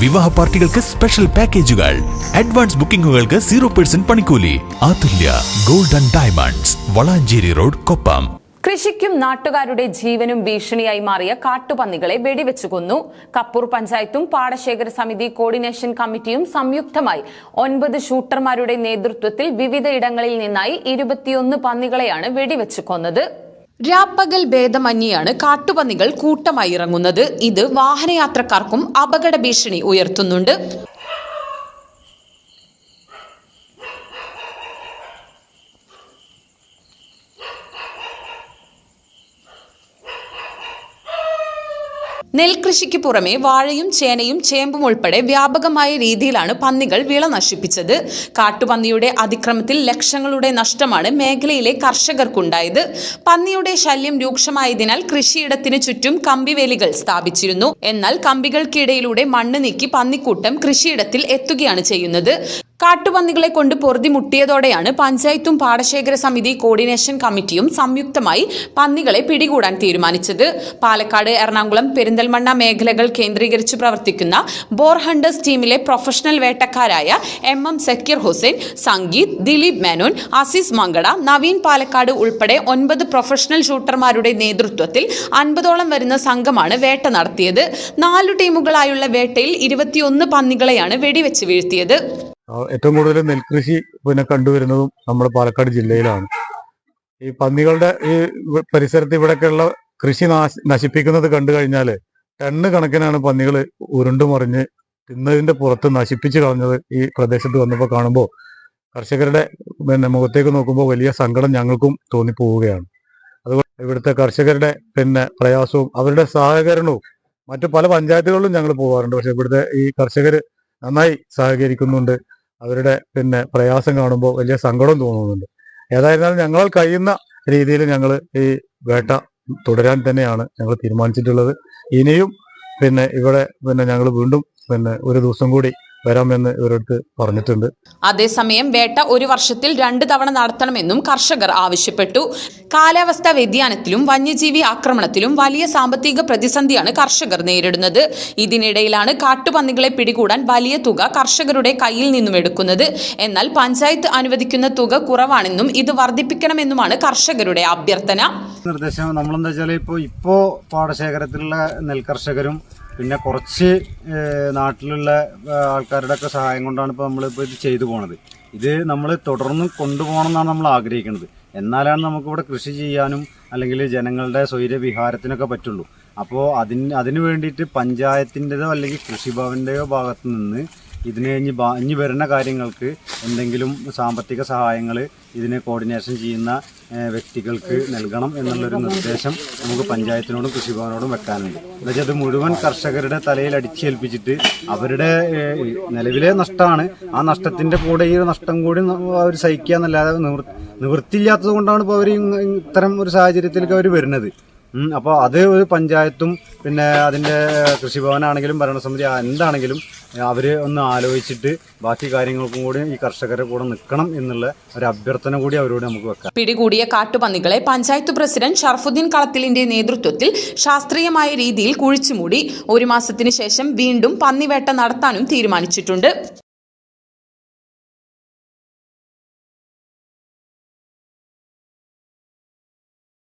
വിവാഹ പാർട്ടികൾക്ക് സ്പെഷ്യൽ പാക്കേജുകൾ അഡ്വാൻസ് ബുക്കിംഗുകൾക്ക് സീറോ പെർസെന്റ് പണിക്കൂലി. Athulya golden diamonds Valanchery road Koppam. കൃഷിക്കും നാട്ടുകാരുടെ ജീവനും ഭീഷണിയായി മാറിയ കാട്ടുപന്നികളെ വെടിവെച്ചു കൊന്നു. കപ്പൂർ പഞ്ചായത്തും പാടശേഖര സമിതി കോർഡിനേഷൻ കമ്മിറ്റിയും സംയുക്തമായി ഒൻപത് ഷൂട്ടർമാരുടെ നേതൃത്വത്തിൽ വിവിധയിടങ്ങളിൽ നിന്നായി ഇരുപത്തിയൊന്ന് പന്നികളെയാണ് വെടിവെച്ചു കൊന്നത്. രാപ്പകൽ ഭേദമന്യാണ് കാട്ടുപന്നികൾ കൂട്ടമായി ഇറങ്ങുന്നത്. ഇത് വാഹനയാത്രക്കാർക്കും അപകട ഭീഷണി ഉയർത്തുന്നുണ്ട്. നെൽകൃഷിക്ക് പുറമെ വാഴയും ചേനയും ചേമ്പും ഉൾപ്പെടെ വ്യാപകമായ രീതിയിലാണ് പന്നികൾ വിള നശിപ്പിച്ചത്. കാട്ടുപന്നിയുടെ അതിക്രമത്തിൽ ലക്ഷങ്ങളുടെ നഷ്ടമാണ് മേഖലയിലെ കർഷകർക്കുണ്ടായത്. പന്നിയുടെ ശല്യം രൂക്ഷമായതിനാൽ കൃഷിയിടത്തിന് ചുറ്റും കമ്പിവേലികൾ സ്ഥാപിച്ചിരുന്നു. എന്നാൽ കമ്പികൾക്കിടയിലൂടെ മണ്ണ് നീക്കി പന്നിക്കൂട്ടം കൃഷിയിടത്തിൽ എത്തുകയാണ് ചെയ്യുന്നത്. കാട്ടുപന്നികളെ കൊണ്ട് പൊറുതി മുട്ടിയതോടെയാണ് പഞ്ചായത്തും പാടശേഖര സമിതി കോർഡിനേഷൻ കമ്മിറ്റിയും സംയുക്തമായി പന്നികളെ പിടികൂടാൻ തീരുമാനിച്ചത്. പാലക്കാട് എറണാകുളം പെരിന്തൽമണ്ണ മേഖലകൾ കേന്ദ്രീകരിച്ച് പ്രവർത്തിക്കുന്ന ബോർ ഹണ്ടേഴ്സ് ടീമിലെ പ്രൊഫഷണൽ വേട്ടക്കാരായ എം എം സക്കീർ ഹുസൈൻ സംഗീത് ദിലീപ് മേനോൻ അസീസ് മങ്കട നവീൻ പാലക്കാട് ഉൾപ്പെടെ ഒൻപത് പ്രൊഫഷണൽ ഷൂട്ടർമാരുടെ നേതൃത്വത്തിൽ അൻപതോളം വരുന്ന സംഘമാണ് വേട്ട നടത്തിയത്. നാലു ടീമുകളായുള്ള വേട്ടയിൽ ഇരുപത്തിയൊന്ന് പന്നികളെയാണ് വെടിവെച്ച് വീഴ്ത്തിയത്. ഏറ്റവും കൂടുതൽ നെൽകൃഷി പിന്നെ കണ്ടുവരുന്നതും നമ്മുടെ പാലക്കാട് ജില്ലയിലാണ്. ഈ പന്നികളുടെ ഈ പരിസരത്ത് ഇവിടെയൊക്കെയുള്ള കൃഷി നാശ നശിപ്പിക്കുന്നത് കണ്ടു കഴിഞ്ഞാൽ ടണ്ണ് കണക്കിനാണ് പന്നികൾ ഉരുണ്ടുമറിഞ്ഞ് തിന്നതിന്റെ പുറത്ത് നശിപ്പിച്ച് കളഞ്ഞത് ഈ പ്രദേശത്ത് വന്നപ്പോൾ കാണുമ്പോൾ കർഷകരുടെ പിന്നെ മുഖത്തേക്ക് നോക്കുമ്പോൾ വലിയ സങ്കടം ഞങ്ങൾക്കും തോന്നിപ്പോവുകയാണ്. അതുകൊണ്ട് ഇവിടുത്തെ കർഷകരുടെ പിന്നെ പ്രയാസവും അവരുടെ സഹകരണവും മറ്റു പല പഞ്ചായത്തുകളിലും ഞങ്ങൾ പോകാറുണ്ട് പക്ഷെ ഇവിടുത്തെ ഈ കർഷകർ നന്നായി സഹകരിക്കുന്നുണ്ട്. അവരുടെ പിന്നെ പ്രയാസം കാണുമ്പോൾ വലിയ സങ്കടം തോന്നുന്നുണ്ട്. ഏതായിരുന്നാലും ഞങ്ങളാൽ കഴിയുന്ന രീതിയിൽ ഞങ്ങൾ ഈ വേട്ട തുടരാൻ തന്നെയാണ് ഞങ്ങൾ തീരുമാനിച്ചിട്ടുള്ളത്. ഇനിയും പിന്നെ ഇവിടെ പിന്നെ ഞങ്ങൾ വീണ്ടും പിന്നെ ഒരു ദിവസം കൂടി വരാമെന്ന് ഇവരടുത്ത് പറഞ്ഞിട്ടുണ്ട്. അതേസമയം വേട്ട ഒരു വർഷത്തിൽ രണ്ട് തവണ നടത്തണമെന്നും കർഷകർ ആവശ്യപ്പെട്ടു. കാലാവസ്ഥാ വ്യതിയാനത്തിലും വന്യജീവി ആക്രമണത്തിലും വലിയ സാമ്പത്തിക പ്രതിസന്ധിയാണ് കർഷകർ നേരിടുന്നത്. ഇതിനിടയിലാണ് കാട്ടുപന്നികളെ പിടികൂടാൻ വലിയ തുക കർഷകരുടെ കയ്യിൽ നിന്നും എടുക്കുന്നത്. എന്നാൽ പഞ്ചായത്ത് അനുവദിക്കുന്ന തുക കുറവാണെന്നും ഇത് വർദ്ധിപ്പിക്കണമെന്നുമാണ് കർഷകരുടെ അഭ്യർത്ഥന. നിർദ്ദേശം നമ്മളെന്താ വെച്ചാൽ ഇപ്പോൾ ഇപ്പോൾ പാടശേഖരത്തിലുള്ള നെൽകർഷകരും പിന്നെ കുറച്ച് നാട്ടിലുള്ള ആൾക്കാരുടെ ഒക്കെ സഹായം കൊണ്ടാണ് ഇപ്പോൾ നമ്മളിപ്പോൾ ഇത് ചെയ്തു പോണത്. ഇത് നമ്മൾ തുടർന്ന് കൊണ്ടുപോകണം എന്നാണ് നമ്മൾ ആഗ്രഹിക്കുന്നത്. എന്നാലാണ് നമുക്കിവിടെ കൃഷി ചെയ്യാനും അല്ലെങ്കിൽ ജനങ്ങളുടെ സ്വൈര്യ വിഹാരത്തിനൊക്കെ പറ്റുള്ളൂ. അപ്പോൾ അതിന് അതിന് വേണ്ടിയിട്ട് പഞ്ചായത്തിന്റെതോ അല്ലെങ്കിൽ കൃഷിഭവന്റെയോ ഭാഗത്ത് നിന്ന് ഇതിന് ഇനി ഇനി വരുന്ന കാര്യങ്ങൾക്ക് എന്തെങ്കിലും സാമ്പത്തിക സഹായങ്ങൾ ഇതിനെ കോർഡിനേഷൻ ചെയ്യുന്ന വ്യക്തികൾക്ക് നൽകണം എന്നുള്ളൊരു നിർദ്ദേശം നമുക്ക് പഞ്ചായത്തിനോടും കൃഷിഭവനോടും വെക്കാനുണ്ട്. എന്നുവെച്ചാൽ അത് മുഴുവൻ കർഷകരുടെ തലയിൽ അടിച്ചേൽപ്പിച്ചിട്ട് അവരുടെ നിലവിലെ നഷ്ടമാണ്. ആ നഷ്ടത്തിന്റെ കൂടെ ഈ നഷ്ടം കൂടി അവർ സഹിക്കുക എന്നല്ലാതെ നിവൃ നിവൃത്തിയില്ലാത്തത് കൊണ്ടാണ് ഇപ്പോൾ അവർ ഇത്തരം ഒരു സാഹചര്യത്തിലേക്ക് അവർ വരുന്നത്. അപ്പോൾ അത് ഒരു പഞ്ചായത്തും പിന്നെ അതിന്റെ കൃഷിഭവനാണെങ്കിലും ഭരണസമിതി എന്താണെങ്കിലും അവർ ഒന്ന് ആലോചിച്ചിട്ട് ബാക്കി കാര്യങ്ങൾക്കും കൂടി ഈ കർഷകരെ കൂടെ നിൽക്കണം എന്നുള്ള ഒരു അഭ്യർത്ഥന കൂടി അവരോട് നമുക്ക് വെക്കാം. പിടികൂടിയ കാട്ടുപന്നികളെ പഞ്ചായത്ത് പ്രസിഡന്റ് ഷർഫുദ്ദീൻ കളത്തിലിന്റെ നേതൃത്വത്തിൽ ശാസ്ത്രീയമായ രീതിയിൽ കുഴിച്ചുമൂടി ഒരു മാസത്തിന് ശേഷം വീണ്ടും പന്നിവേട്ട നടത്താനും തീരുമാനിച്ചിട്ടുണ്ട്.